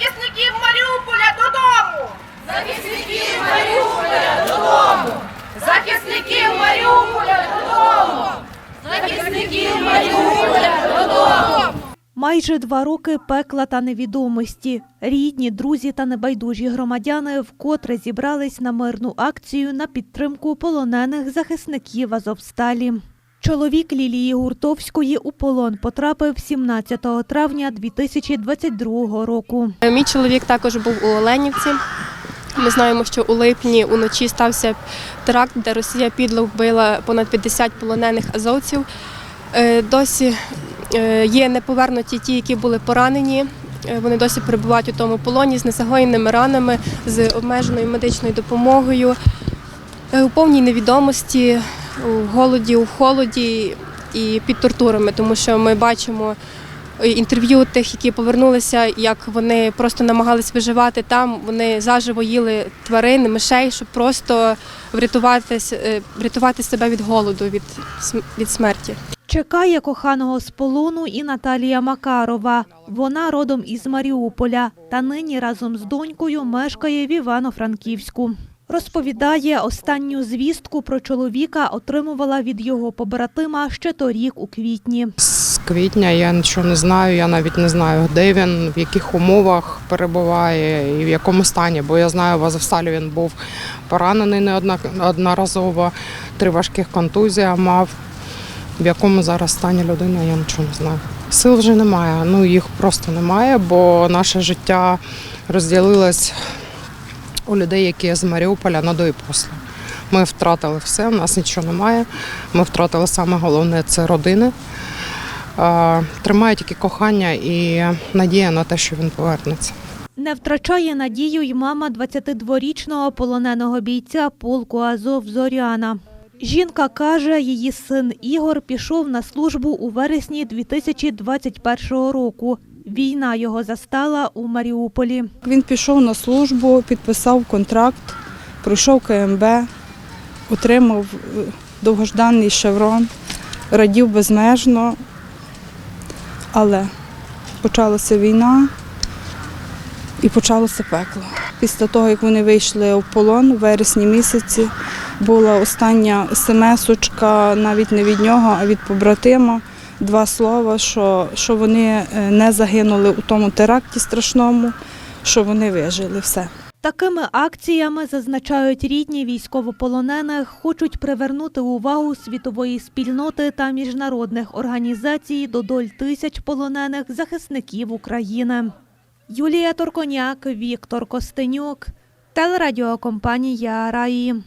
Захисників Маріуполя додому! Захисників Маріуполя додому! Захисників Маріуполя додому! Захисників Маріуполя додому! Майже два роки пекла та невідомості. Рідні, друзі та небайдужі громадяни вкотре зібрались на мирну акцію на підтримку полонених захисників Азовсталі. Чоловік Лілії Гуртовської у полон потрапив 17 травня 2022 року. Мій чоловік також був у Оленівці. Ми знаємо, що у липні уночі стався теракт, де Росія підло вбила понад 50 полонених азовців. Е, Досі е, є неповернуті ті, які були поранені. Е, Вони досі перебувають у тому полоні з незагоєними ранами, з обмеженою медичною допомогою, у повній невідомості, у голоді, у холоді і під тортурами, тому що ми бачимо інтерв'ю тих, які повернулися, як вони просто намагались виживати там. Вони заживо їли тварин, мишей, щоб просто врятувати, е, врятувати себе від голоду, від, від смерті. Чекає коханого з полону і Наталія Макарова. Вона родом із Маріуполя та нині разом з донькою мешкає в Івано-Франківську. Розповідає, останню звістку про чоловіка отримувала від його побратима ще торік у квітні. З квітня я нічого не знаю, я навіть не знаю, де він, в яких умовах перебуває і в якому стані, бо я знаю, в Азовсталі він був поранений неодноразово, три важких контузії мав. В якому зараз стані людина, я нічого не знаю. Сил вже немає, ну їх просто немає, бо наше життя розділилось у людей, які з Маріуполя на до і після. Ми втратили все, у нас нічого немає. Ми втратили саме головне це родини. Тримає тільки кохання і надія на те, що він повернеться. Не втрачає надію й мама 22-річного полоненого бійця полку Азов Зоряна. Жінка каже, її син Ігор пішов на службу у вересні 2021 року. Війна його застала у Маріуполі. Він пішов на службу, підписав контракт, пройшов КМБ, отримав е, довгожданий шеврон, радів безмежно, але почалася війна і почалося пекло. Після того, як вони вийшли в полон у вересні місяці, була остання смс-очка навіть не від нього, а від побратима. Два слова, що, що вони е, не загинули у тому теракті страшному, що вони вижили все. Такими акціями, зазначають рідні військовополонених, хочуть привернути увагу світової спільноти та міжнародних організацій до доль тисяч полонених захисників України. Юлія Торконяк, Віктор Костенюк, телерадіокомпанія Раї.